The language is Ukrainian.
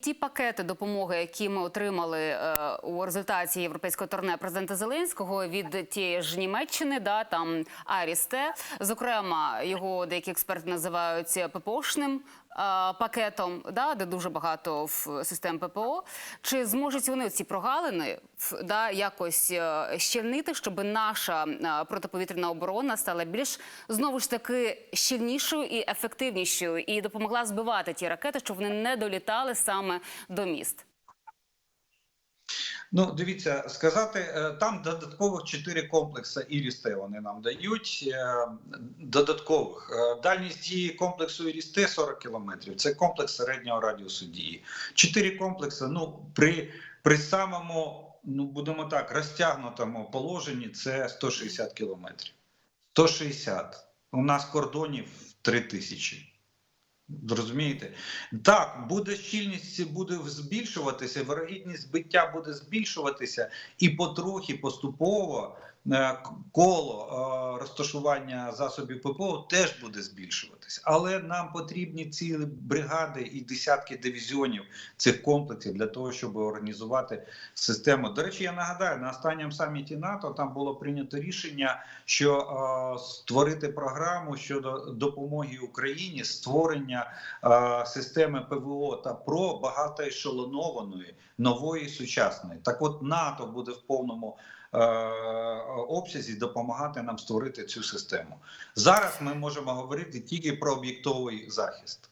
Ті пакети допомоги, які ми отримали е, у результаті європейського турне президента Зеленського від тієї ж Німеччини, да там Арісте, зокрема, його деякі експерти називають ППОшним пакетом, да, де дуже багато в систем ППО. Чи зможуть вони ці прогалини да, якось е, щільнити, щоб наша е, протиповітряна оборона стала більш знову ж таки щільнішою і ефективнішою, і допомогла збивати ті ракети, щоб вони не долітали саме до міст? Ну, дивіться, сказати е, там додаткових чотири комплекси Ірісте вони нам дають. е, Додаткових Е, дальність дії комплексу Ірісте 40 кілометрів. Це комплекс середнього радіусу дії. Чотири комплекси. Ну при, при самому, ну будемо так, розтягнутому положенні це 160 кілометрів. 160. У нас кордонів 3000. Розумієте? Так, буде щільність буде збільшуватися, вирогідність збиття буде збільшуватися, і потрохи поступово е, коло е, розташування засобів ППО теж буде збільшуватися. Але нам потрібні цілі бригади і десятки дивізіонів цих комплексів для того, щоб організувати систему. До речі, я нагадаю, на останньому саміті НАТО там було прийнято рішення, що е, створити програму щодо допомоги Україні, створення е, системи ПВО та ПРО багатоешелонованої, нової сучасної. Так, от НАТО буде в повному е, обсязі допомагати нам створити цю систему. Зараз ми можемо говорити тільки про об'єктовий захист.